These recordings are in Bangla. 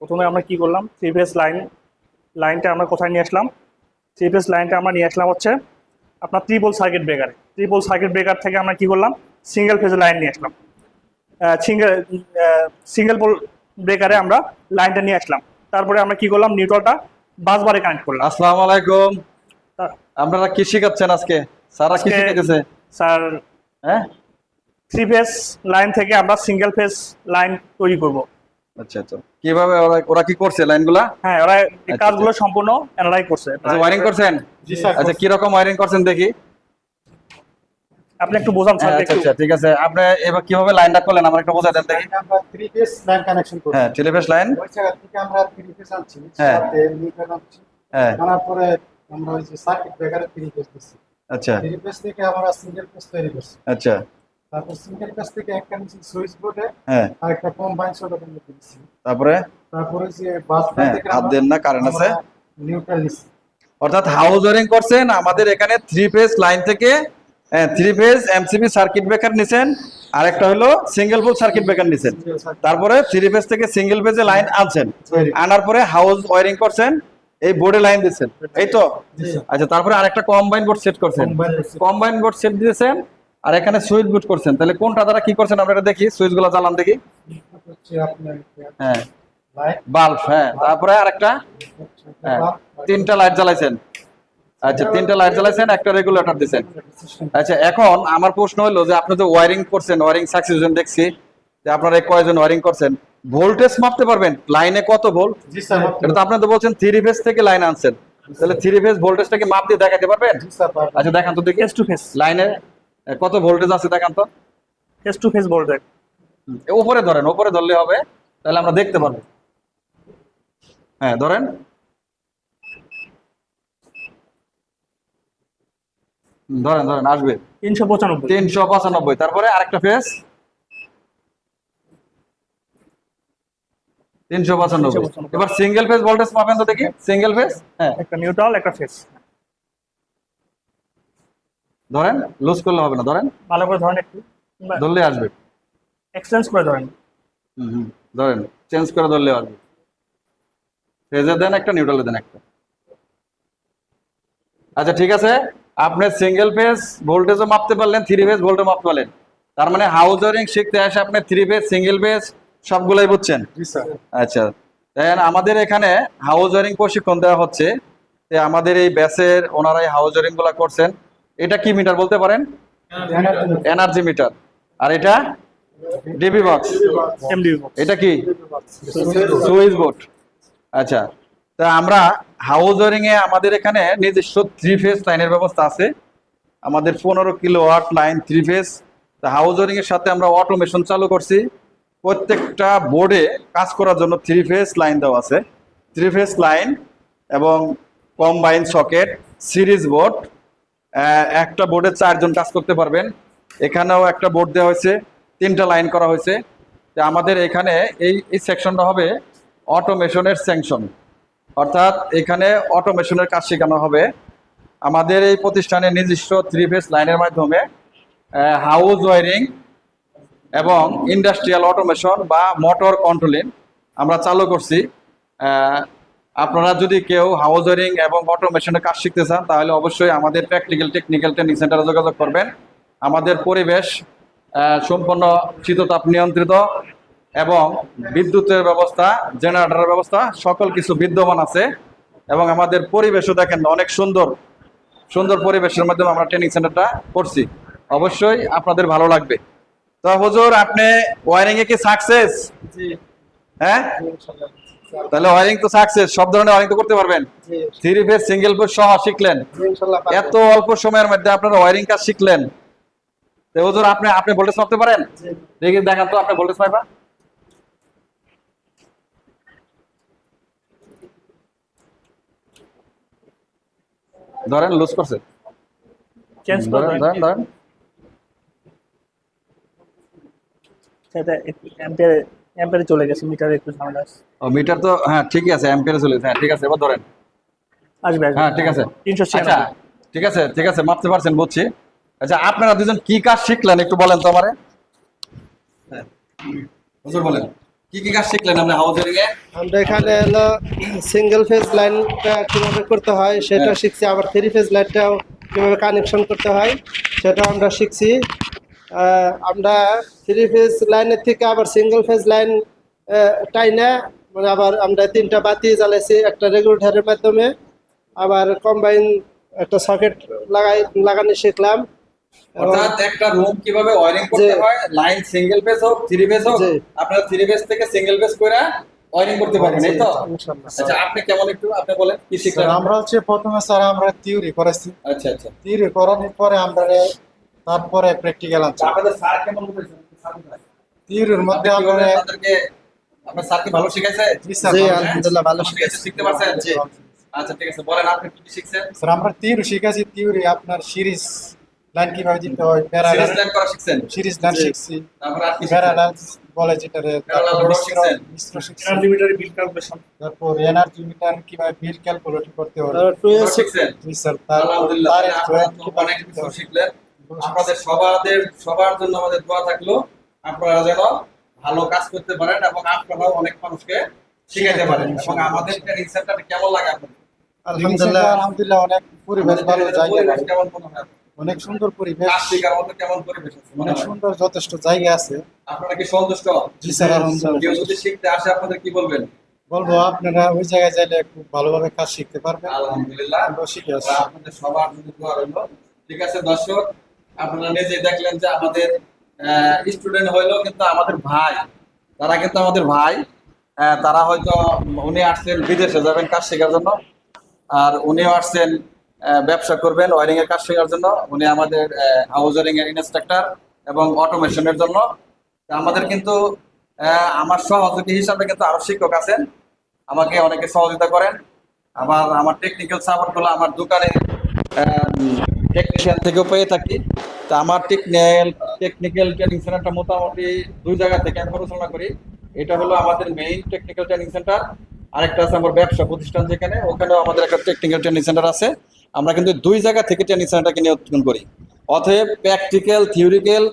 প্রথমে আমরা কি করলাম? থ্রি ফেজ লাইন লাইনটা আমরা কোথায় নিয়ে আসলাম? থ্রি ফেজ লাইনটা আমরা নিয়ে আসলাম হচ্ছে আপনার triple circuit breaker triple circuit breaker থেকে আমরা কি করলাম? সিঙ্গেল ফেজ লাইন নিয়ে আসলাম। সিঙ্গেল সিঙ্গেল পোল ব্রেকারে আমরা লাইনটা নিয়ে আসলাম। তারপরে আমরা কি করলাম? নিউট্রালটা বাসবারে কানেক্ট করলাম। আসসালামু আলাইকুম। আপনারা কি শিখাচ্ছেন আজকে? স্যারা কি শিখাইতেছে? স্যার হ্যাঁ? থ্রি ফেজ লাইন থেকে আমরা সিঙ্গেল ফেজ লাইন তৈরি করব। আচ্ছা আচ্ছা। কীভাবে ওরা ওরা কি করছে লাইনগুলা? হ্যাঁ ওরা এই আচ্ছা, কাজগুলো সম্পূর্ণ এনারাই করছে। আচ্ছা ওয়ারিং করছেন? জি স্যার আচ্ছা কি রকম ওয়ারিং করছেন দেখি। আপনি একটু বোঝান স্যার আচ্ছা আচ্ছা ঠিক আছে। আপনি এবার কীভাবে লাইনটা করলেন আমার একটু বোঝাই দেন দেখি। আমরা থ্রি ফেজ লাইন কানেকশন করি হ্যাঁ টেলিফেস লাইন ওই জায়গা থেকে আমরা থ্রি ফেজ আনছি। হ্যাঁ। সাথে নিউট্রাল আনছি হ্যাঁ। আনার পরে আমরা ওই যে সার্কিট ব্রেকারে থ্রি ফেজ দিচ্ছি। আচ্ছা। থ্রি ফেজ থেকে আমরা সিঙ্গেল ফেজ তৈরি করছি। আচ্ছা। তারপর সিঙ্গেল ফেজ থেকে একটা সুইচ বোর্ডে হ্যাঁ। আর একটা কম্বাইন দিচ্ছি তারপরে? তারপরে যে বাস হ্যাঁ, থেকে হাত দেন না, কারেন্ট আছে। নিউট্রাল নিচ্ছি অর্থাৎ হাউস ওয়ারিং করছেন আমাদের এখানে থ্রি ফেজ লাইন থেকে three phase MCB circuit breaker নিছেন আর একটা হলো সিঙ্গেল পোল সার্কিট ব্রেকার নিছেন। তারপরে থ্রি ফেজ থেকে সিঙ্গেল ফেজে লাইন আনছেন। আনার পরে হাউস ওয়ারিং করছেন এই বোর্ডে লাইন দিচ্ছেন। এই তো? আচ্ছা তারপরে আরেকটা কম্বাইন বোর্ড সেট করছেন। কম্বাইন বোর্ড সেট দিয়েছেন আর এখানে সুইচ বুট করছেন তাহলে কোনটা দ্বারা কি করছেন আমরা এটা দেখি সুইচগুলো জ্বালান দেখি। হ্যাঁ। বাল্ব হ্যাঁ তারপরে আরেকটা হ্যাঁ তিনটা লাইট জ্বালাইছেন। আচ্ছা তিনটা লাইট জ্বালাইছেন একটা রেগুলেটর দিছেন। আচ্ছা এখন আমার প্রশ্ন হলো যে আপনি তো ওয়ারিং করছেন ওয়ারিং সাকসেসন দেখছি যে আপনারা কয়জন ওয়ারিং করছেন ভোল্টেজ মাপতে পারবেন? লাইনে কত ভোল্ট জি স্যার এটা তো আপনি তো বলছেন থ্রি ফেজ থেকে লাইন আনছেন। তাহলে থ্রি ফেজ ভোল্টেজটাকে মাপ দিয়ে দেখাতে পারবেন? জি স্যার পারবেন। আচ্ছা দেখান তো দেখি। ফেস টু ফেস লাইনে কত ভোল্টেজ আছে দেখান তো? ফেস টু ফেস ভোল্টেজ উপরে ধরেন উপরে ধরলে হবে তাহলে আমরা দেখতে পারব। হ্যাঁ ধরেন। ধরেন ধরেন আসবে। তিনশো পঁচানব্বই। তিনশো পঁচানব্বই তারপরে আরেকটা ফেস তিনশো পঁচানব্বই। 395 এবার সিঙ্গেল ফেজ ভোল্টেজ পাবেন তো দেখি। সিঙ্গেল ফেজ হ্যাঁ। একটা নিউট্রাল একটা ফেস ধরেন লুজ করলে হবে না ধরেন। ভালো করে ধরেন একটু। ধরলে আসবে। এক্সচেঞ্জ করে ধরেন। হুম, হুম, ধরেন চেঞ্জ করে ধরলে আসবে। ফেজে দেন একটা নিউট্রালে দেন একটা। আচ্ছা ঠিক আছে। আপনি সিঙ্গেল ফেজ ভোল্টেজও মাপতে পারলেন থ্রি ফেজ ভোল্টও মাপতে পারলেন। তার মানে হাউস ওয়ারিং শিখতে আসে আপনি থ্রি ফেজ সিঙ্গেল ফেজ সবগুলাই বুঝছেন? আচ্ছা দেন আমাদের এখানে হাউস ওয়ারিং প্রশিক্ষণ দেওয়া হচ্ছে। আমাদের এই ব্যাসের ওনারাই হাউস ওয়ারিংগুলা করছেন। এটা কি মিটার বলতে পারেন? এনার্জি মিটার আর এটা? ডিবি বক্স এটা কি? সুইচ বোর্ড আচ্ছা তা আমরা হাউস ওয়ারিং এ আমাদের এখানে নিজস্ব থ্রি ফেজ লাইনের ব্যবস্থা আছে। আমাদের পনেরো kilo watt line three phase তা হাউস ওয়ারিং এর সাথে আমরা অটোমেশন চালু করছি। প্রত্যেকটা বোর্ডে কাজ করার জন্য থ্রি ফেজ লাইন দেওয়া আছে। থ্রি ফেজ লাইন এবং কম্বাইন সকেট সিরিজ বোর্ড একটা বোর্ডে চারজন কাজ করতে পারবেন। এখানেও একটা বোর্ড দেওয়া হয়েছে, তিনটা লাইন করা হয়েছে। যে আমাদের এখানে এই এই সেকশনটা হবে অটোমেশনের স্যাংশন অর্থাৎ এখানে অটোমেশনের কাজ শেখানো হবে। আমাদের এই প্রতিষ্ঠানের নিজস্ব থ্রি ফেস লাইনের মাধ্যমে হাউস ওয়ারিং এবং ইন্ডাস্ট্রিয়াল অটোমেশন বা মোটর কন্ট্রোলিং আমরা চালু করছি। আপনারা যদি কেউ হাউস ওয়ারিং এবং অটোমেশনের কাজ শিখতে চান তাহলে অবশ্যই আমাদের প্র্যাকটিক্যাল টেকনিক্যাল ট্রেনিং সেন্টারে যোগাযোগ করবেন। আমাদের পরিবেশ সম্পূর্ণ শীততাপ নিয়ন্ত্রিত এবং বিদ্যুতের ব্যবস্থা জেনারেটরের ব্যবস্থা সকল কিছু বিদ্যমান আছে। এবং আমাদের পরিবেশও দেখেন অনেক সুন্দর সুন্দর পরিবেশের মাধ্যমে আমরা ট্রেনিং সেন্টারটা করছি। অবশ্যই আপনাদের ভালো লাগবে। তো হুজুর আপনি ওয়ারিং এ কি সাকসেস হ্যাঁ। তাহলে ওয়ারিং তো সাকসেস সব ধরনের ওয়ারিং তো করতে পারবেন। থ্রি ফেজ সিঙ্গেল ফেজ সহ শিখলেন। এত অল্প সময়ের মধ্যে আপনারা ওয়ারিং কাজ শিখলেন। তো হুজুর আপনি আপনি ভোল্টেজ মাপতে পারেন? দেখি দেখান তো আপনি ভোল্টেজ ধরেন লুজ করছে। চেঞ্জ ধরেন ধরেন ধরেন। অ্যাম্পিয়ার চলে গেছে মিটারে একটু ঝামেলা আছে। ও মিটার তো হ্যাঁ ঠিকই আছে অ্যাম্পিয়ারে চলে গেছে। হ্যাঁ ঠিক আছে এবার ধরেন। আসবে আসবে। হ্যাঁ ঠিক আছে। তিনশো আচ্ছা ছিয়ানব্বই ঠিক আছে ঠিক আছে মাপতে পারছেন বুঝছি। আচ্ছা আপনারা দুজন কি কাজ শিখলেন একটু বলেন তো আমারে। হ্যাঁ হুজুর বলেন কি কি কাজ শিখলেন আপনি ওয়ারিং এ আমরা এখানে হলো সিঙ্গেল ফেজ লাইনটা কীভাবে করতে হয় সেটা হ্যাঁ। শিখছি। আবার থ্রি ফেজ লাইনটাও কীভাবে কানেকশন করতে হয় সেটা আমরা শিখছি। আমরা থ্রি ফেজ লাইনের থেকে আবার সিঙ্গেল ফেজ লাইন টাইনা মানে আবার আমরা তিনটা বাতি জ্বালাইছি একটা রেগুলেটরের মাধ্যমে আবার কম্বাইন একটা সকেট লাগাই লাগানো শিখলাম। অর্থাৎ একটা রুম কীভাবে ওয়্যারিং করতে। হয় লাইন সিঙ্গেল ফেজ হোক থ্রি ফেজ হোক। আপনারা থ্রি ফেজ থেকে সিঙ্গেল ফেজ করে ওয়্যারিং করতে পারবেন এই তো? আচ্ছা আপনি কেমন একটু আপনি বলেন কি শিখলেন? আমরা হচ্ছে প্রথমে স্যার আমরা থিওরি করেছি আচ্ছা আচ্ছা। থিওরি করানোর পরে আমরা তারপরে প্র্যাকটিক্যাল আনছি আপনাদের স্যার কেমন থিওরির মধ্যে কীভাবে আমরা আপনাদেরকে আপনার স্যার কি ভালো শিখাইছে জি স্যার আলহামদুলিল্লাহ ভালো আছে শিখতে পারছেন? জি। আচ্ছা ঠিক আছে বলেন আপনি কি শিখছেন? স্যার আমরা থিওরি শিখেছি থিওরি আপনার সিরিজ লাইন কীভাবে দিতে হয় সিরিজ প্যারালাল লাইন করা শিখছেন? সিরিজ লাইন শিখছি। তারপর শিখছেন? প্যারালাল বলে তারপর রড মিশ্র শিখছেন? এনার্জি মিটারে বিল ক্যালকুলেশন তারপর এনার্জি মিটার কীভাবে বিল ক্যালকুলেট করতে হয়। তারপর টু রড এস শিখছেন? জি স্যার আলহামদুলিল্লাহ তারের আপনারা অনেক কিছু শিখলেন। আপনাদের সবাদের সবার জন্য আমাদের দোয়া থাকল। আপনারা যেন ভালো কাজ করতে পারেন এবং আপনারাও অনেক মানুষকে শিখাইতে পারেন। এবং আমাদের ট্রেনিং কেমন লাগে আপনাদের? আলহামদুলিল্লাহ আলহামদুলিল্লাহ অনেক পরিবেশ ভালো জায়গা। কেমন মনে হয়? অনেক সুন্দর পরিবেশ। কেমন আছে? অনেক সুন্দর যথেষ্ট জায়গা আছে। আপনারা কি সন্তুষ্ট? জি স্যার আলহামদুলিল্লাহ। কেউ যদি শিখতে আসে আপনাদের কি বলবেন? বলব আপনারা ওই জায়গায় চাইলে খুব ভালোভাবে কাজ শিখতে পারবেন। আলহামদুলিল্লাহ। আমরা শিখে আসি আপনাদের সবার জন্য দোয়া রইল। ঠিক আছে দর্শক আপনারা নিজে দেখলেন যে আমাদের স্টুডেন্ট হইল কিন্তু আমাদের ভাই। তারা কিন্তু আমাদের ভাই। তারা হয়তো, উনি আসছেন বিদেশে, যাবেন কাজ শেখার জন্য। আর উনিও আসছেন ব্যবসা করবেন ওয়ারিং এর কাজ শেখার জন্য। উনি আমাদের হাউস ওয়ারিং এর ইনস্ট্রাক্টর এবং অটোমেশনের জন্য। আমাদের কিন্তু আমার সহযোগী হিসাবে কিন্তু আরও শিক্ষক আছেন। আমাকে অনেকে সহযোগিতা করেন। আবার আমার টেকনিক্যাল সাপোর্টগুলো আমার দোকানে টেকনিশিয়ান থেকেও পেয়ে থাকি। তা আমার টেকনিক্যাল টেকনিক্যাল ট্রেনিং সেন্টারটা মোটামুটি দুই জায়গা থেকে আমি পরিচালনা করি। এটা হলো আমাদের মেইন টেকনিক্যাল ট্রেনিং সেন্টার আরেকটা আছে আমার ব্যবসা প্রতিষ্ঠান যেখানে, ওখানেও আমাদের একটা টেকনিক্যাল ট্রেনিং সেন্টার আছে। আমরা কিন্তু দুই জায়গা থেকে ট্রেনিং সেন্টারকে নিয়ন্ত্রণ করি। অতএব প্র্যাকটিক্যাল থিওরিক্যাল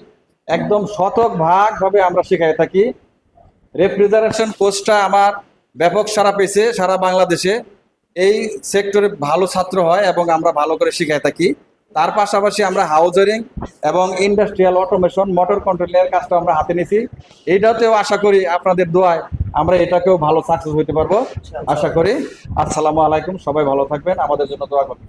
একদম শতক ভাগ ভাবে আমরা শিখাই থাকি। রেফ্রিজারেশন কোর্সটা আমার ব্যাপক সারা পেয়েছে সারা বাংলাদেশে। এই সেক্টরে ভালো ছাত্র হয় এবং আমরা ভালো করে শিখাই থাকি। তার পাশাপাশি আমরা হাউজারিং এবং ইন্ডাস্ট্রিয়াল অটোমেশন, মোটর কন্ট্রোলের কাজটা আমরা হাতে নিছি। এইটাতেও আশা করি আপনাদের দোয়ায় আমরা এটাকেও ভালো সাকসেস হইতে পারব। আশা করি। আসসালামু আলাইকুম, সবাই ভালো থাকবেন। আমাদের জন্য দোয়া করবেন।